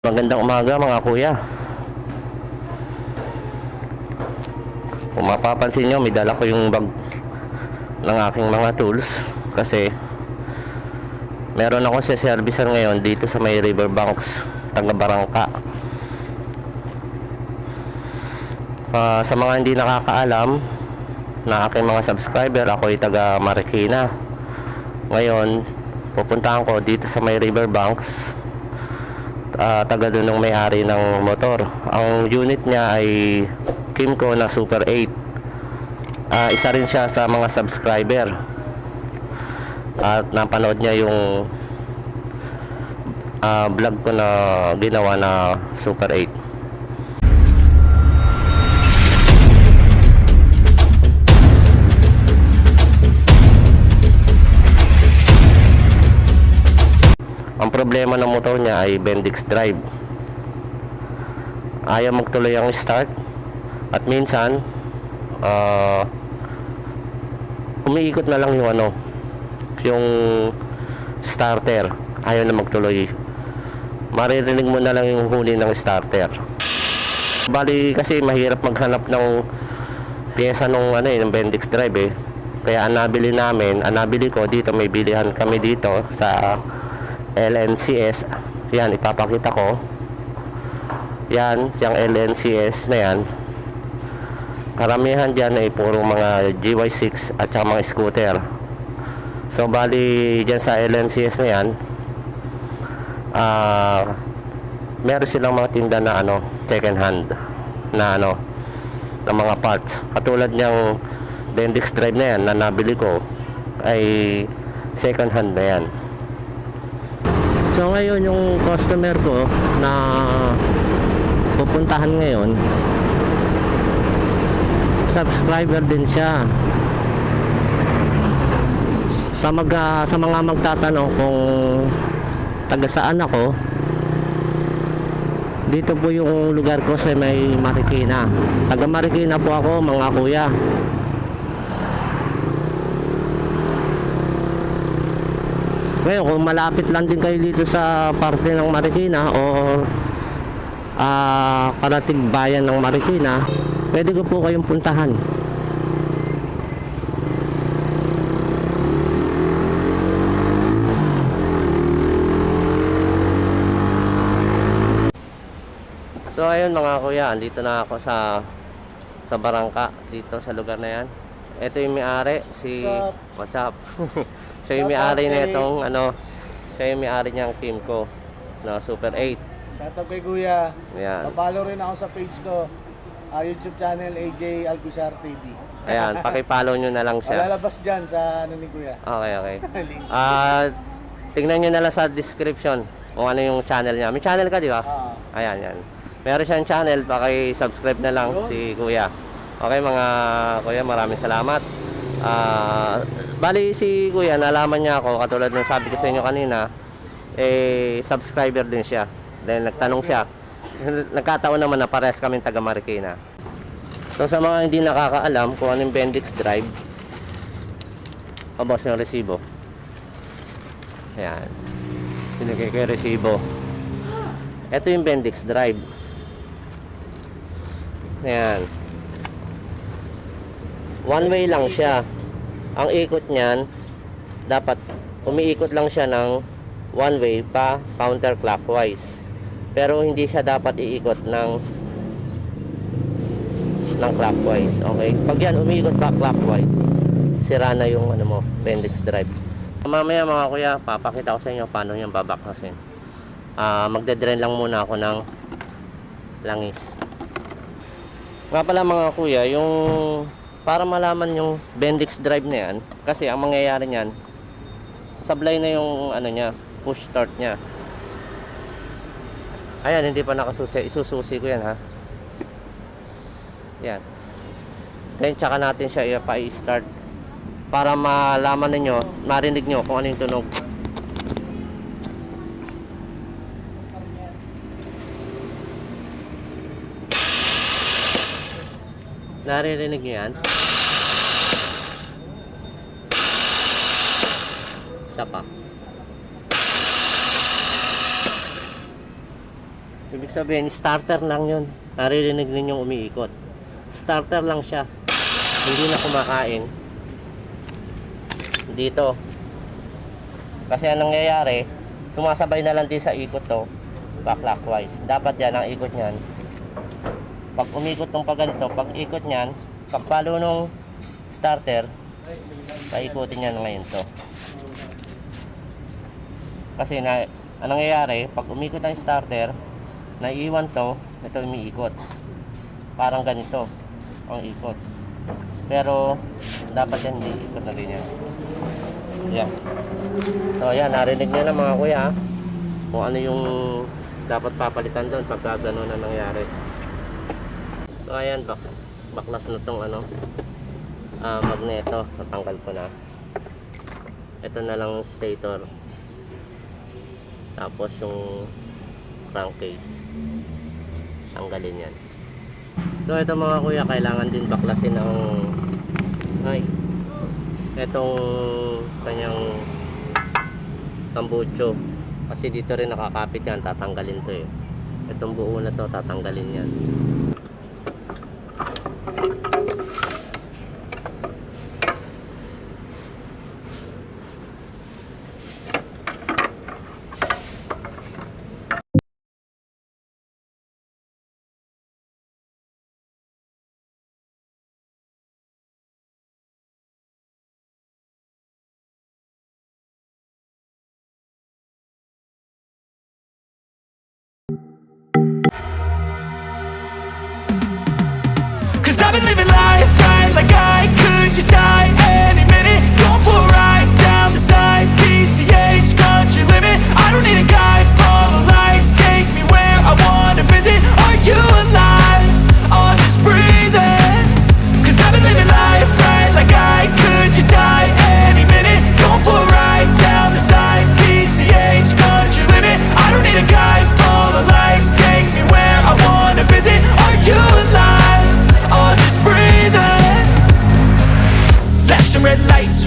Magandang umaga mga kuya. Kung mapapansin nyo, may dala ko yung bag ng aking mga tools kasi meron ako sa servicer ngayon dito sa may riverbanks, taga Barangka. Ah, sa mga hindi nakakaalam na aking mga subscriber, ako ay taga Marikina. Ngayon, pupuntahan ko dito sa may riverbanks ah, taga doon ng may-ari ng motor. Ang unit niya ay Kimco na Super 8. Ah, isa rin siya sa mga subscriber. At napanood niya yung ah, vlog ko na ginawa na Super 8. Problema ng motor niya ay Bendix drive. Ayaw magtuloy ang start. At minsan, ah umiikot na lang yung ano, yung starter. Ayaw na magtuloy. Maririnig mo na lang yung huli ng starter. Bali kasi mahirap maghanap ng pyesa nung ano eh, ng Bendix drive eh. Kaya ang nabili namin, ang nabili ko dito, may bilihan kami dito sa LNCS yan ipapakita ko. Yan yung LNCS na yan. Karamihan dyan ay puro mga GY6 at saka mga scooter. So bali dyan sa LNCS na yan ah meron silang mga tinda na ano second hand na ano ng mga parts. Katulad niyang Bendix drive na yan na nabili ko ay second hand na yan So ngayon yung customer ko na pupuntahan ngayon subscriber din siya. Sa mag sa mga magtatanong kung taga saan ako dito po yung lugar ko sa may Marikina. Taga Marikina po ako mga kuya. Ngayon, kung malapit lang din kayo dito sa parte ng Marikina o ah karating bayan ng Marikina, pwede ko po kayong puntahan. So ayun mga kuya, andito na ako sa sa Barangka dito sa lugar na yan. Ito yung may-ari si What's up? What's up? siya yung may-ari na itong ano, siya yung may-ari niyang Kimco na Super 8. Shoutout kay Kuya. Ayan. Papalo rin ako sa page ko. ah, YouTube channel AJ Alcusar TV. Ayan, paki-follow nyo na lang siya. lalabas dyan sa ano ni Kuya. Okay, okay. Ah, tingnan nyo na lang sa description kung ano yung channel niya. May channel ka, di ba? Ah, Ayan, yan. Meron siyang channel, paki-subscribe na lang Yun. si Kuya. Okay mga Kuya, maraming salamat. Ah, bali si Kuya, nalaman niya ako, katulad ng sabi ko sa inyo kanina, eh, subscriber din siya. Dahil nagtanong siya. Nagkataon naman na pares kami taga Marikina. So sa mga hindi nakakaalam kung ano yung Bendix Drive, pabos yung resibo. Ayan. Binigay ko yung resibo. Ito yung Bendix Drive. Ayan. One way lang siya. Ang ikot niyan, dapat umiikot lang siya ng one way pa counterclockwise. Pero hindi siya dapat iikot ng ng clockwise. Okay? Pag yan umiikot pa clockwise, sira na yung ano mo, Bendix Drive. Mamaya mga kuya, papakita ko sa inyo paano yung babakhasin. Ah, magde-drain lang muna ako ng langis. Nga pala mga kuya, yung para malaman yung Bendix drive na yan, kasi ang mangyayari niyan, sablay na yung ano niya, push start niya. Ayan, hindi pa nakasusi. Isususi ko yan ha. Yan. Then tsaka natin siya ipa-start para malaman ninyo, marinig nyo kung ano yung tunog. Naririnig nyo yan? Isa pa. Ibig sabihin, starter lang yun. Naririnig ninyong umiikot. Starter lang siya. Hindi na kumakain. Dito. Kasi anong nangyayari, sumasabay na lang din sa ikot to. Clockwise. Dapat yan ang ikot niyan. Pag umikot tong pag ganito, pag ikot niyan, pag palo nung starter, paikutin niya na ngayon to. Kasi na, anong nangyayari, pag umikot ang starter, naiiwan to, ito umiikot. Parang ganito ang ikot. Pero, dapat yan, hindi ikot na rin yan. Yan. So, yan, narinig nyo na mga kuya, ah, kung ano yung dapat papalitan doon pagka gano'n na nangyari. So, ayan, bak baklas na tong ano, ah, magneto, natanggal ko na. Ito na lang stator. Tapos yung crankcase. Tanggalin yan. So ito mga kuya, kailangan din baklasin ng ay itong kanyang tambucho. Kasi dito rin nakakapit yan, tatanggalin to eh. Itong buo na to, tatanggalin yan.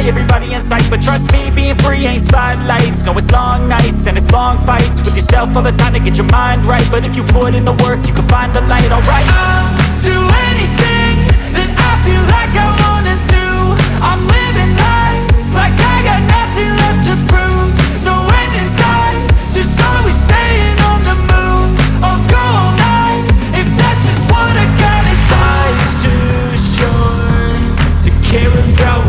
by everybody in sight But trust me, being free ain't spotlights. No, it's long nights and it's long fights. With yourself all the time to get your mind right. But if you put in the work, you can find the light, alright? I'll do anything that I feel like I wanna do. I'm living life like I got nothing left to prove. No end in sight, just always staying on the move. I'll go all night if that's just what I gotta do. Life's too short to care about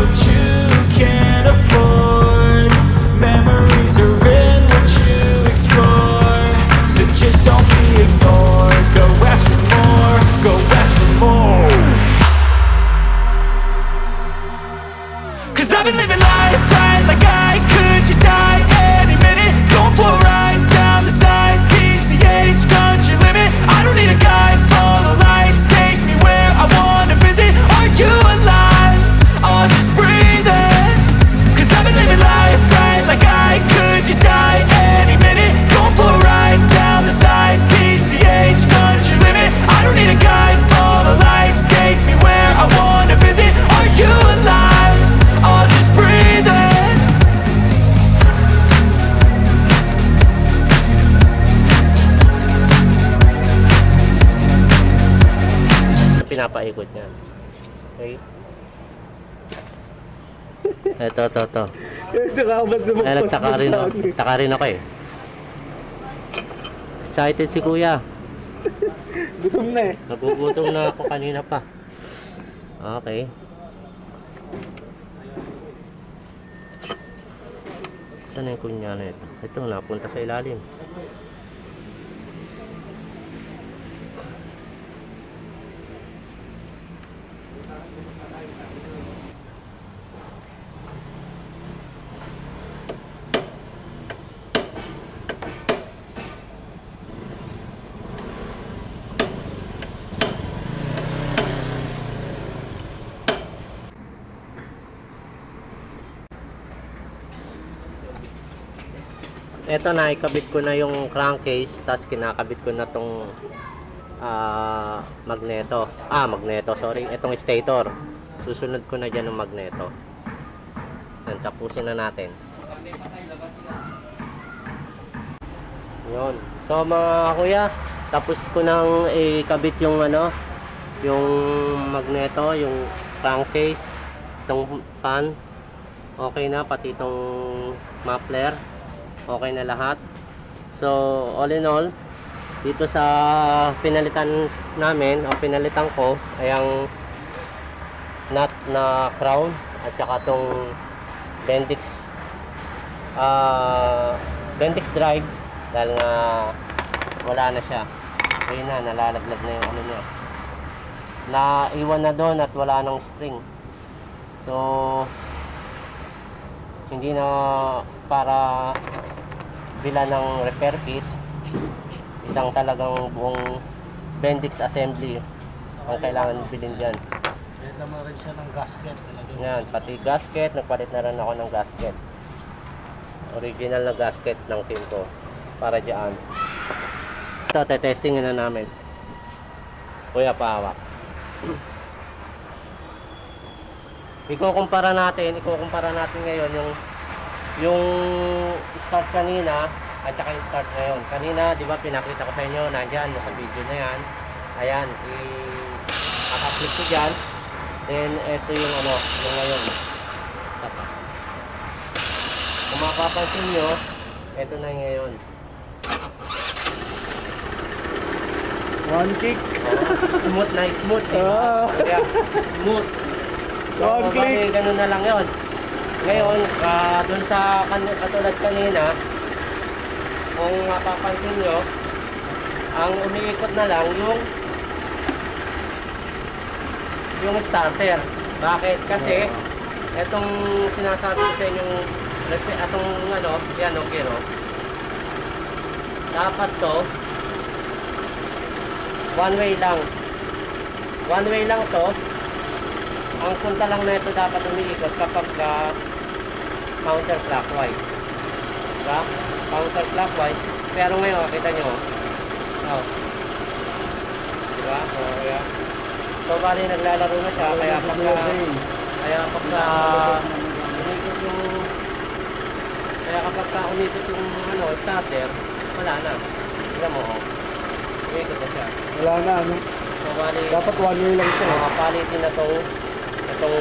Ito, ito, ito. Nakakabad na Ay, nagtaka rin, ako. nagtaka rin ako eh. Excited si kuya. Gutom na eh. Nagugutom na ako kanina pa. Okay. Saan na yung kunya na ito? Ito, napunta sa ilalim. Ito na, ikabit ko na yung crankcase, tapos kinakabit ko na tong ah, magneto. Ah, magneto, sorry. Itong stator. Susunod ko na dyan ng magneto. Yan, tapusin na natin. Yun. So mga kuya, tapos ko nang ikabit yung ano, yung magneto, yung crankcase, itong fan. Okay na, pati itong muffler okay na lahat. So all in all dito sa pinalitan namin o pinalitan ko ay ang nut na crown at saka tong Bendix ah Bendix drive dahil nga wala na siya. Ayun na nalalaglag na yung ano niya. Naiwan na doon at wala nang spring. So hindi na para bila ng repair kit. Isang talagang buong Bendix assembly ang kailangan bilhin dyan. Kahit naman rin siya ng gasket. Yan, pati gasket nagpalit na rin ako ng gasket. Original na gasket ng team ko para dyan. Ito, testing na namin. Kuya pahawak ikukumpara natin ikukumpara natin ngayon yung yung start kanina at saka yung start ngayon. Kanina, di ba, pinakita ko sa inyo, nandyan, sa video na yan. Ayan, i-upload ko dyan. Then, ito yung ano, yung ngayon. Isa pa. Kung mapapansin nyo, ito na yung ngayon. One kick. Oh, smooth na smooth, ba? Ah. Kaya, smooth. So, One click. bali, ganun na lang yun. Ngayon, ah, dun sa kan katulad kanina, kung mapapansin nyo, ang umiikot na lang yung yung starter. Bakit? Kasi, etong sinasabi ko sa inyong atong ano, yan no? Dapat to, one way lang. One way lang to. Ang punta lang na ito dapat umiikot kapag ka counterclockwise. Diba? Counterclockwise. Pero ngayon, kita nyo. Oh. Diba? Oh, kaya. So, bali naglalaro na siya. Kaya pagka, kaya pagka umikot yung kaya kapag ka umikot yung ano, starter, wala na. Tignan mo, oh. Umikot na siya. Wala na, ano? So, bali, Dapat one way lang siya. mga palitin na to itong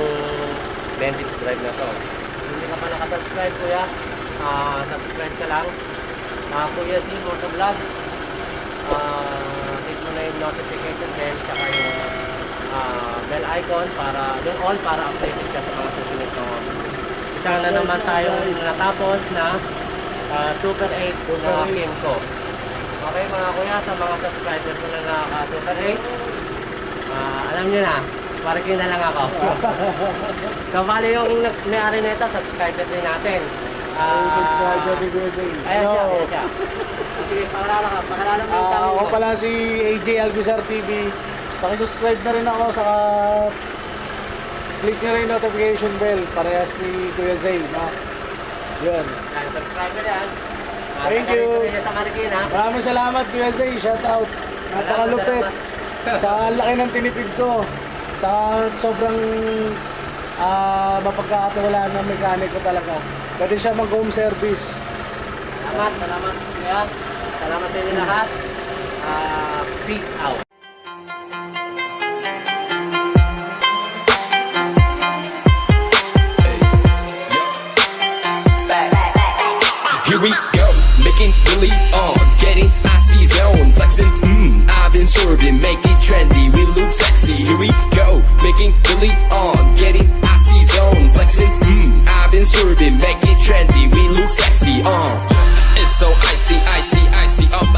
Bendix drive na to. Kung hindi ka pa nakasubscribe kuya, ah subscribe ka lang. Ah kuya si Moto Vlogs. Ah hit mo na yung notification bell tsaka yung ah, bell icon para yung all para updated ka sa mga susunod na isa na naman tayong natapos na ah, Super 8 na game ko. Okay mga kuya, sa mga subscribers ko na nakaka-Super 8, Ah, alam niyo na, parking na lang ako. so, bali yung may-ari nito, subscriber din natin. Ah, Subscriber ni Jay. Ayan siya, ayan siya. Sige, pakilala ka, pakilala mo yung Ah, channel ako mo. pala si AJ Alguzar TV. Pakisubscribe na rin ako sa click nyo rin yung notification bell parehas ni Kuya Zay. No? Yun. Yan, subscriber yan. Ah, Thank you. rito rin yan sa Marikina. Maraming salamat Kuya Zay. Shout out. Napakalupit. Sa laki ng tinipid ko. Kahit sobrang uh, mapagkakatiwalaan ng mekaniko talaga. Pwede siya mag-home service. Salamat, salamat. Kaya, salamat sa inyo lahat. Uh, peace out. Here we go, making really on, getting icy zone, flexing, mmm, I've been serving, make it trendy, we look sexy, here we making Billy on, getting icy zone, flexing. Mmm, I've been serving, make it trendy. We look sexy on. Uh. It's so icy, icy, icy up.